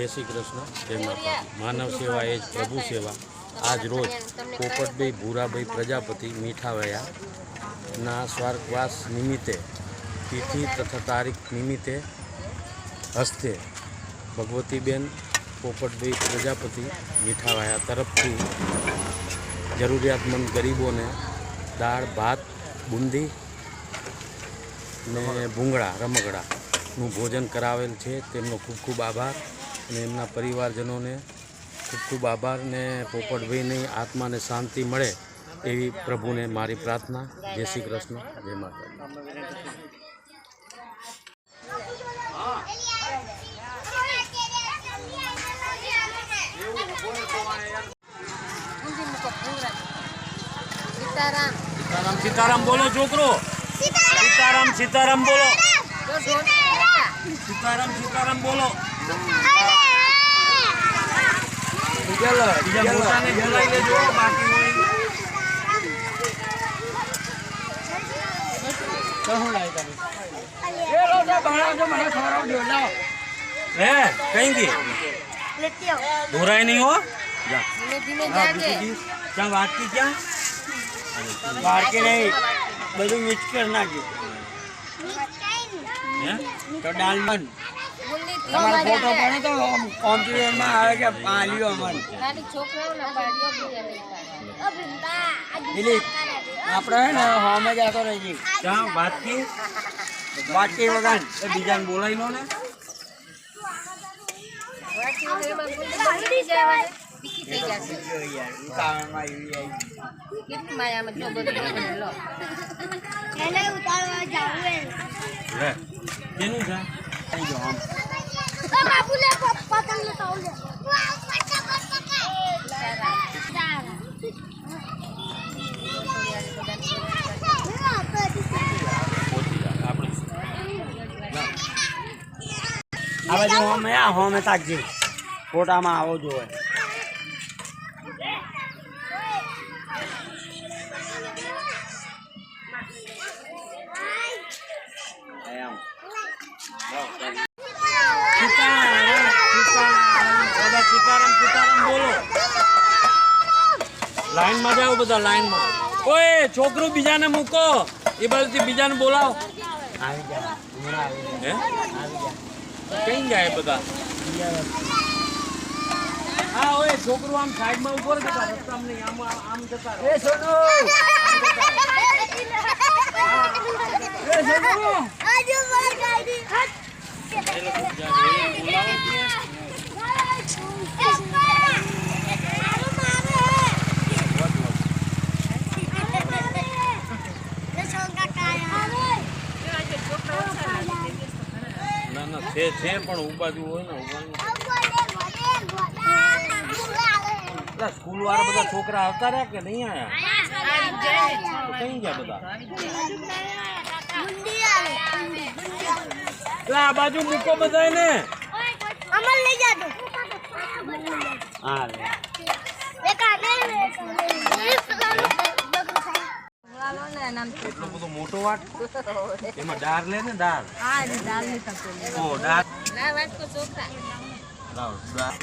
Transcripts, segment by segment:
જય શ્રી કૃષ્ણ. જય માતા માનવ સેવા એ જ પ્રભુ સેવા. આજ રોજ પોપટભાઈ ભૂરાભાઈ પ્રજાપતિ મીઠાવયાના સ્વર્ગવાસ નિમિત્તે, તિથિ તથા તારીખ નિમિત્તે હસ્તે ભગવતીબેન પોપટભાઈ પ્રજાપતિ મીઠાવાયા તરફથી જરૂરિયાતમંદ ગરીબોને દાળ, ભાત, બુંદી ને ભૂંગળા, રમકડાનું ભોજન કરાવેલ છે. તેમનો ખૂબ ખૂબ આભાર. અને એમના પરિવારજનોને ખૂબ ખૂબ આભાર ને પોપટભાઈની આત્માને શાંતિ મળે એવી પ્રભુને મારી પ્રાર્થના. જય શ્રી કૃષ્ણ. જય માતા સીતારામ. સીતારામ સીતારામ બોલો છોકરો. સીતારામ. સીતારામ બોલો. સીતારામ સીતારામ બોલો. બીજા મોટાને બોલાવી લેજો બાકી હોય હે કઈ ગઈ દોરાય નહીં હો જા. ક્યાં વાટકી ક્યાં બાળકી નહીં બધું મિક્સ કરી નાખ્યું તો દાલ તમારો ફોટો પડે તો કોમ્પ્યુટરમાં આવે કે પાલ્યો અમારે. દિલીપ આપણે હે ને હોમે જતો રહેજે ક્યાં વાટકી વાટકી વગર એ બીજાને બોલાવી લો ને. માયામાં આ બાજુ હોમે આ હોમે તાકજે ફોટામાં આવો જોવે એમ. સીતારામ સીતારામ બધા સીતારામ સીતારામ બોલો. લાઈનમાં જાઓ બધા લાઈનમાં. ઓય છોકરું બીજાને મૂકો. એ બાજુથી બીજાને બોલાવો. હે? કઈ જાય બધા? હા ઓય છોકરું આમ સાઈડમાં ઊભો જતા રસ્તામાં નહીં આમ આમ જતા એ સોનુ! એ સોનુ! ના ના છે છે પણ ઉબાજુ હોય ને સ્કૂલ વાળા બધા છોકરા આવતા રહ્યા કે નહીં તો કઈ ગયા બધા? આ બાજુ મૂકો બધા ને હા એટલો બધો મોટો વાટ એમાં ડાર લે ને ઓ ના ચોખા. લાવ ડાર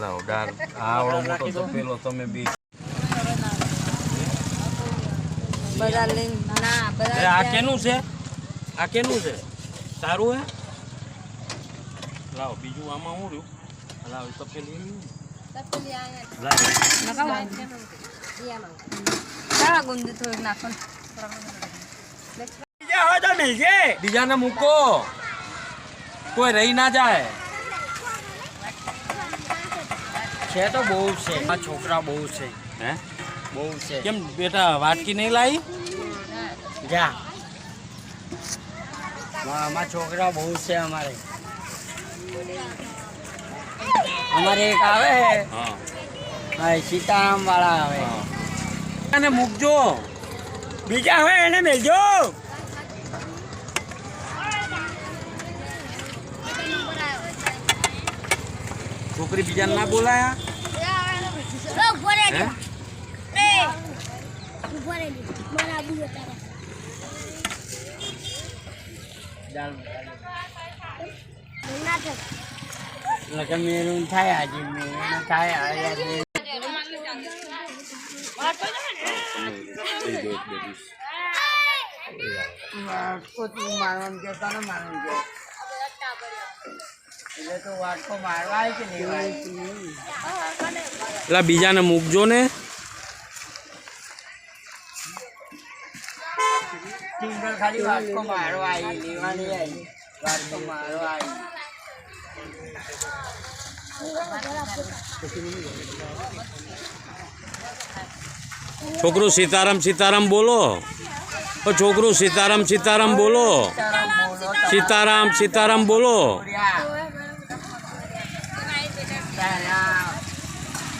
લાવ ડાર આવડો મોટો તો પેલો તમે બી. બધા ના બધા આ કેનું છે? આ કેનું છે? સારું હે? લાવ બીજું આમાં હું રહ્યું? લાવ તપેલી તપેલી આયા લાવ. ચાલો ગુંદી થોડીક નાખો બીજા હોય તો મિલજે બીજાને મૂકો. કોઈ રહી ના જાય. છે તો બહુ છે. આ છોકરા બહુ છે. હે? બહુ છે. કેમ બેટા વાટકી નહીં લાવી જા. આમાં છોકરા બહુ છે અમારે. અમારે એક આવે. સીતારામ વાળા આવે. અને મૂકજો બીજા હોય એને મેલજો. છોકરી બીજા ના બોલાયા? કે મેરું થાય આજે મેરું થાય આજે. વાટકો મારવાનું કે તને મારવાનું કે એટલે તો વાટકો મારવા આવે કે લેવાય એટલે બીજાને મૂકજો ને. સિંગલ ખાલી આવી લેવાની આવી વાટકો મારવા આવી છોકરું સીતારામ સીતારામ બોલો. ઓ છોકરું સીતારામ સીતારામ બોલો. સીતારામ બોલો સીતારામ સીતારામ બોલો. સીતારામ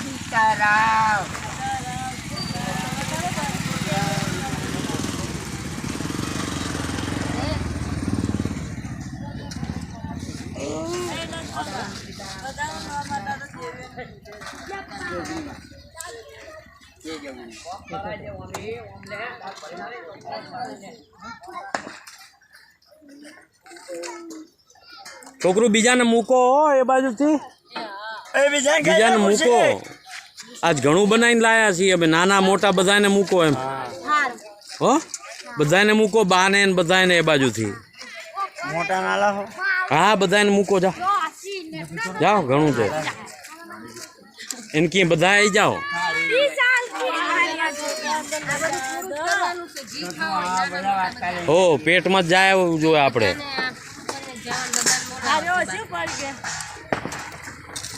સીતારામ. છોકરું બીજાને મૂકો હો એ બાજુથી. એ બીજા બીજાને મૂકો. આજ ઘણું બનાવીને લાયા છીએ. અમે નાના મોટા બધાને મૂકો એમ. હો? બધાને મૂકો બાને ને બધાને એ બાજુથી. મોટા નાલા હો હા બધાને મૂકો જાઓ જાઓ ઘણું છે. એને ક્યાં બધા આવી જાઓ આ બધા વાત કરે હો પેટમાં જ જાય એવું જોઈએ આપણે.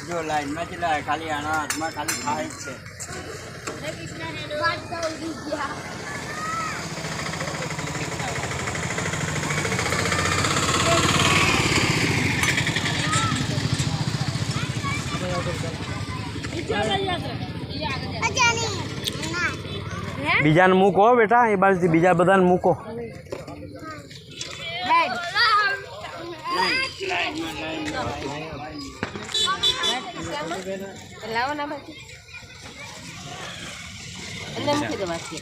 જો લાઈનમાં ચલા ખાલી આના હાથમાં ખાલી ખાય જ છે. બીજાને મૂકો બેટા એ બાજુથી બીજા બધાને મૂકો. લાવો ના બાકી એટલે મૂકી દો બાકી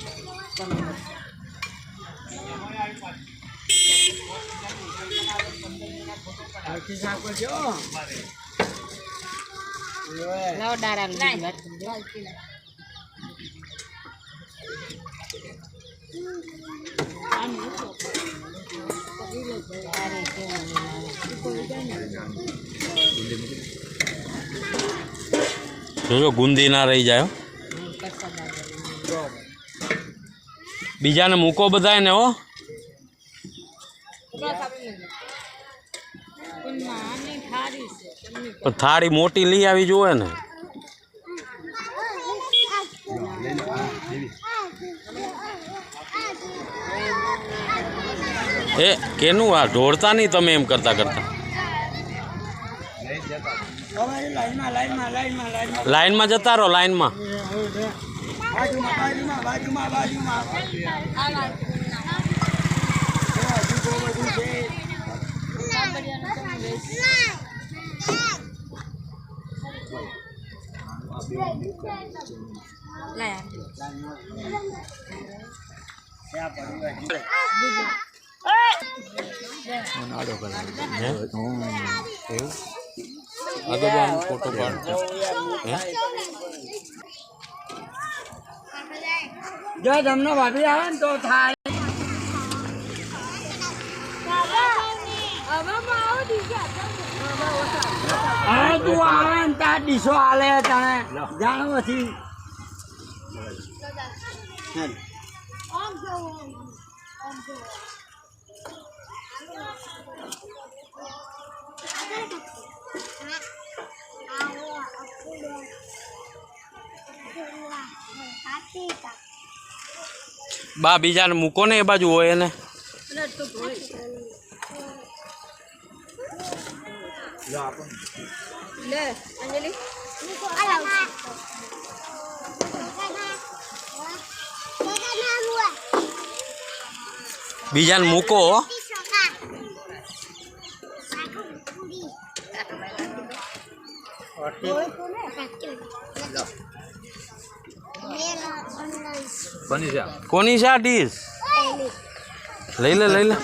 હરખી સાફ કરજો લાવો ડારા જોજો, ગુંદી ના રહી જાય બીજાને મૂકો બધાને હો. પણ થાળી મોટી લઈ આવી જોવે ને એ કેનું આ? ઢોળતા નહીં તમે એમ કરતા કરતા? લાઈનમાં જતા રહો લાઈનમાં. બાજુમાં બાજુમાં બાજુમાં બાજુમાં હજુ બહુ બધું છે ત્યાં પડ્યું હજી. હે? એવું આ તો બહુ આમ ફોટો પાડતો હે જો તમને ભાભી આવે ને તો થાય હવે તું આવે ને ત્યાં ડીશો હાલે તને જાણો પછી બા બીજાને મૂકો ને એ બાજુ હોય એને. બીજાને મૂકો કોની છે આ ડીશ લઈ લે લઈ લે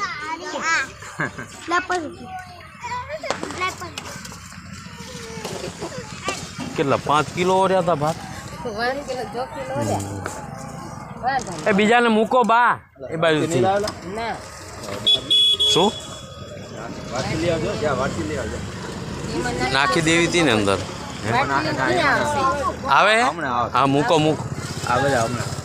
કેટલા પાંચ કિલો ઓર્યા હતા ભાત એ બીજાને મૂકો બા એ બાજુથી શું વાટી લઈ આવજો વાટી લઈ આવજો નાખી દેવી હતી ને અંદર? આવે? હા મૂકો મૂકો. આવે હમણાં.